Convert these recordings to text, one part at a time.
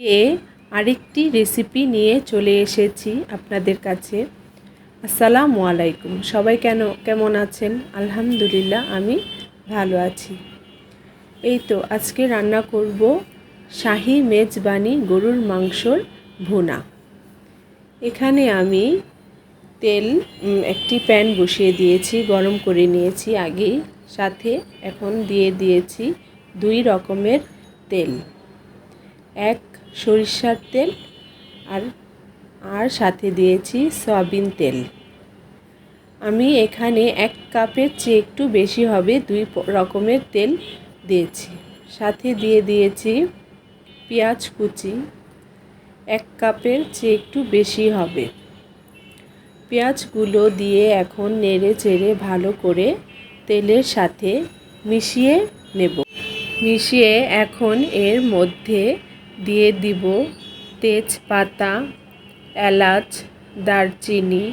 কে আরেকটি রেসিপি নিয়ে চলে এসেছি আপনাদের কাছে। আসসালামু আলাইকুম। সবাই কেন, কেমন আছেন? আলহামদুলিল্লাহ, আমি ভালো আছি। এই তো, আজকে রান্না করব শাহি মেজবানি গরুর মাংসর ভুনা। এখানে আমি তেল একটি প্যান বসিয়ে দিয়েছি, গরম করে নিয়েছি আগেই। সাথে এখন দিয়ে দিয়েছি দুই রকমের তেল। এক সরিষার তেল আর আর সাথে দিয়েছি সয়াবিন তেল। আমি এখানে এক কাপের চেয়ে একটু বেশি হবে দুই রকমের তেল দিয়েছি। সাথে দিয়ে দিয়েছি পেঁয়াজ কুচি। এক কাপের চেয়ে একটু বেশি হবে। পেঁয়াজগুলো দিয়ে এখন নেড়ে চেড়ে ভালো করে তেলের সাথে মিশিয়ে নেব। মিশিয়ে এখন এর মধ্যে দিয়ে দিব তেজপাতা, এলাচ, দারচিনি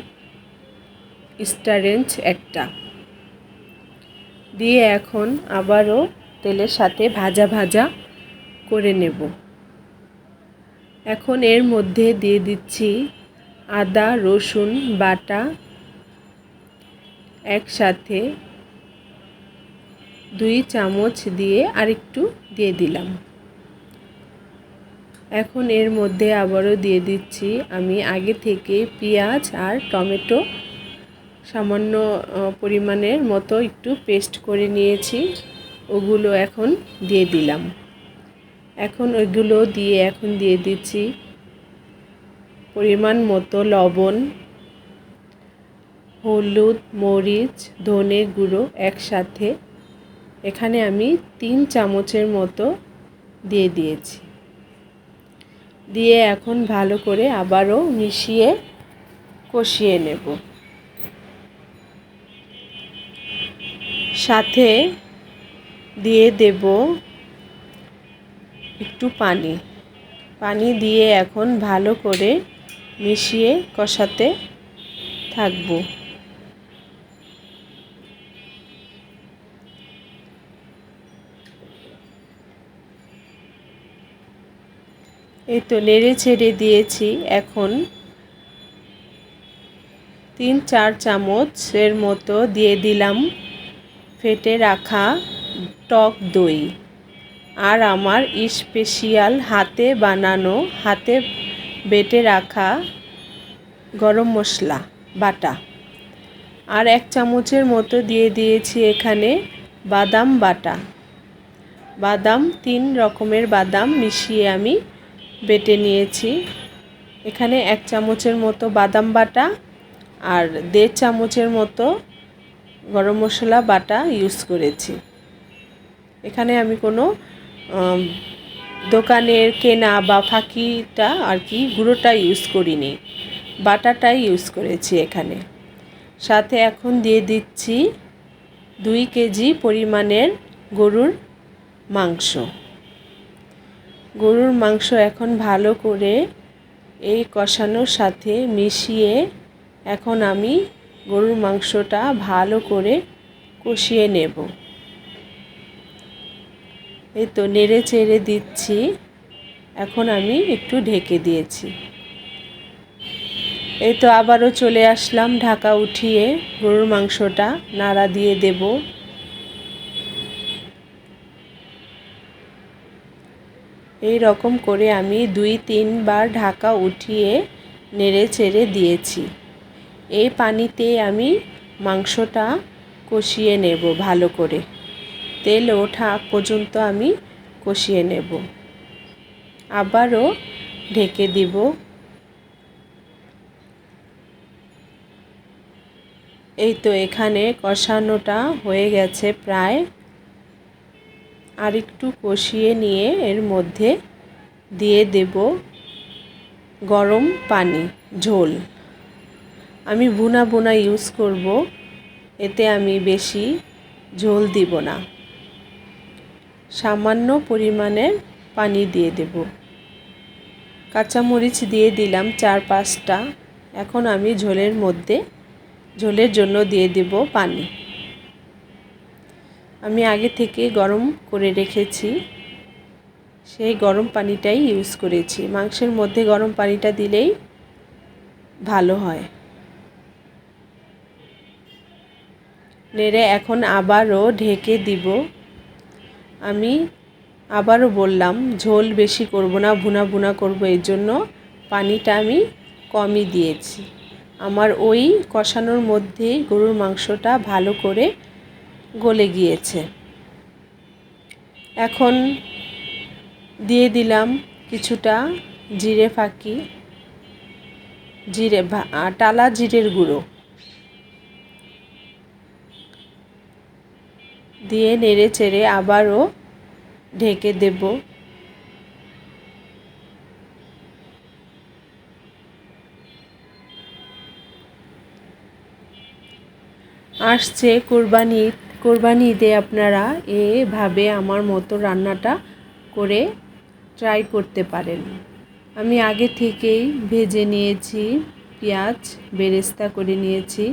স্টারেঞ্চ একটা। দিয়ে এখন আবারও তেলের সাথে ভাজা ভাজা করে নেব। এখন এর মধ্যে দিয়ে দিচ্ছি আদা, রসুন, বাটা একসাথে দুই চামচ দিয়ে আরেকটু দিয়ে দিলাম। এখন এর মধ্যে আবারও দিয়ে দিচ্ছি আমি আগে থেকে পেঁয়াজ আর টমেটো। সামান্য পরিমাণের মতো একটু পেস্ট করে নিয়েছি। ওগুলো এখন দিয়ে দিলাম। এখন ওইগুলো দিয়ে এখন দিয়ে দিচ্ছি পরিমাণ মতো লবণ, হলুদ, মরিচ, ধনে গুঁড়ো একসাথে। এখানে আমি তিন চামচের মতো দিয়ে দিয়েছি। দিয়ে এখন ভালো করে আবারও মিশিয়ে কষিয়ে নেব। সাথে দিয়ে দেব একটু পানি। পানি দিয়ে এখন ভালো করে মিশিয়ে কষাতে থাকব। এই তো নেড়ে ছেড়ে দিয়েছি এখন তিন চার চামচের মতো দিয়ে দিলাম ফেটে রাখা টক দই আর আমার স্পেশিয়াল হাতে বানানো, হাতে বেটে রাখা গরম মশলা, বাটা। আর এক চামচের মতো দিয়ে দিয়েছি এখানে বাদাম বাটা। বাদাম, তিন রকমের বাদাম মিশিয়ে আমি বেটে নিয়েছি। এখানে এক চামচের মতো বাদাম বাটা আর দেড় চামচের মতো গরম মশলা বাটা ইউজ করেছি। এখানে আমি কোনো দোকানের কেনা বা ফাঁকিটা আর কি গুঁড়োটা ইউজ করিনি। বাটাটাই ইউজ করেছি এখানে। সাথে এখন দিয়ে দিচ্ছি দুই কেজি পরিমাণের গরুর মাংস। গরুর মাংস এখন ভালো করে এই কষানোর সাথে মিশিয়ে এখন আমি গরুর মাংসটা ভালো করে কষিয়ে নেব। এই তো নেড়ে চেড়ে দিচ্ছি। এখন আমি একটু ঢেকে দিয়েছি। এই তো আবারও চলে আসলাম ঢাকা উঠিয়ে গরুর মাংসটা নাড়া দিয়ে দেবো। এই রকম করে আমি দুই তিনবার ঢাকা উঠিয়ে নেড়ে চেড়ে দিয়েছি। এই পানিতে আমি মাংসটা কষিয়ে নেব ভালো করে। তেল ওঠা পর্যন্ত আমি কষিয়ে নেব। আবারও ঢেকে দিব। এই তো এখানে কষানোটা হয়ে গেছে প্রায় আর একটু কষিয়ে নিয়ে এর মধ্যে দিয়ে দেব গরম পানি, ঝোল। আমি বুনা বুনা ইউজ করব, এতে আমি বেশি ঝোল দিব না। সামান্য পরিমাণের পানি দিয়ে দেব। কাঁচামরিচ দিয়ে দিলাম চার পাঁচটা। এখন আমি ঝোলের মধ্যে, ঝোলের জন্য দিয়ে দেব পানি। আমি আগে থেকে গরম করে রেখেছি। সেই গরম পানিটাই ইউজ করেছি। মাংসের মধ্যে গরম পানিটা দিলেই ভালো হয়। নেড়ে এখন আবারও ঢেকে দিব। আমি আবারও বললাম, ঝোল বেশি করব না, ভুনা ভুনা করব, এর জন্য পানিটা আমি কমই দিয়েছি। আমার ওই কষানোর মধ্যেই গরুর মাংসটা ভালো করে গলে গিয়েছে। এখন দিয়ে দিলাম কিছুটা জিরে ফাঁকি, জিরে টালা জিরের গুঁড়ো। দিয়ে নেড়ে চেড়ে আবারও ঢেকে দেব। আসছে কোরবানি কোরবানি ঈদে আপনারা এভাবে আমার মতো রান্নাটা করে ট্রাই করতে পারেন। আমি আগে থেকেই ভেজে নিয়েছি, পেঁয়াজ বেরেস্তা করে নিয়েছি।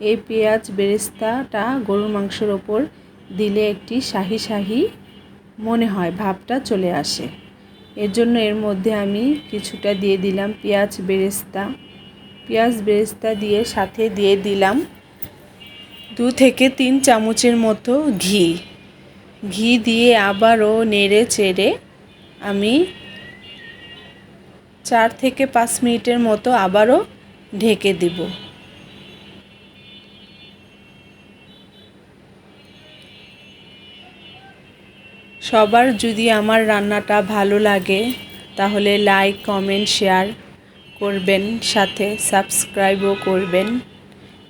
এই পেঁয়াজ বেরেস্তাটা গরুর মাংসের ওপর দিলে একটি শাহি শাহি মনে হয়, ভাবটা চলে আসে। এর জন্য এর মধ্যে আমি কিছুটা দিয়ে দিলাম পেঁয়াজ বেরেস্তা। পেঁয়াজ বেরেস্তা দিয়ে সাথে দিয়ে দিলাম দু থেকে তিন চামচের মতো ঘি। ঘি দিয়ে আবারও নেড়ে চেড়ে আমি চার থেকে পাঁচ মিনিটের মতো আবারও ঢেকে দেব। সবার যদি আমার রান্নাটা ভালো লাগে, তাহলে লাইক কমেন্ট শেয়ার করবেন, সাথে সাবস্ক্রাইবও করবেন।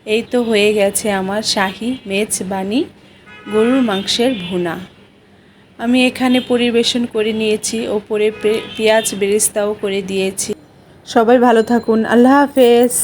এই তো হয়ে গেছে আমার শাহি মেজবানি গরুর মাংসের ভুনা। আমি এখানে পরিবেশন করে নিয়েছি, ওপরে পেঁয়াজ বেরিস্তাও করে দিয়েছি। সবাই ভালো থাকুন, আল্লাহ হাফেজ।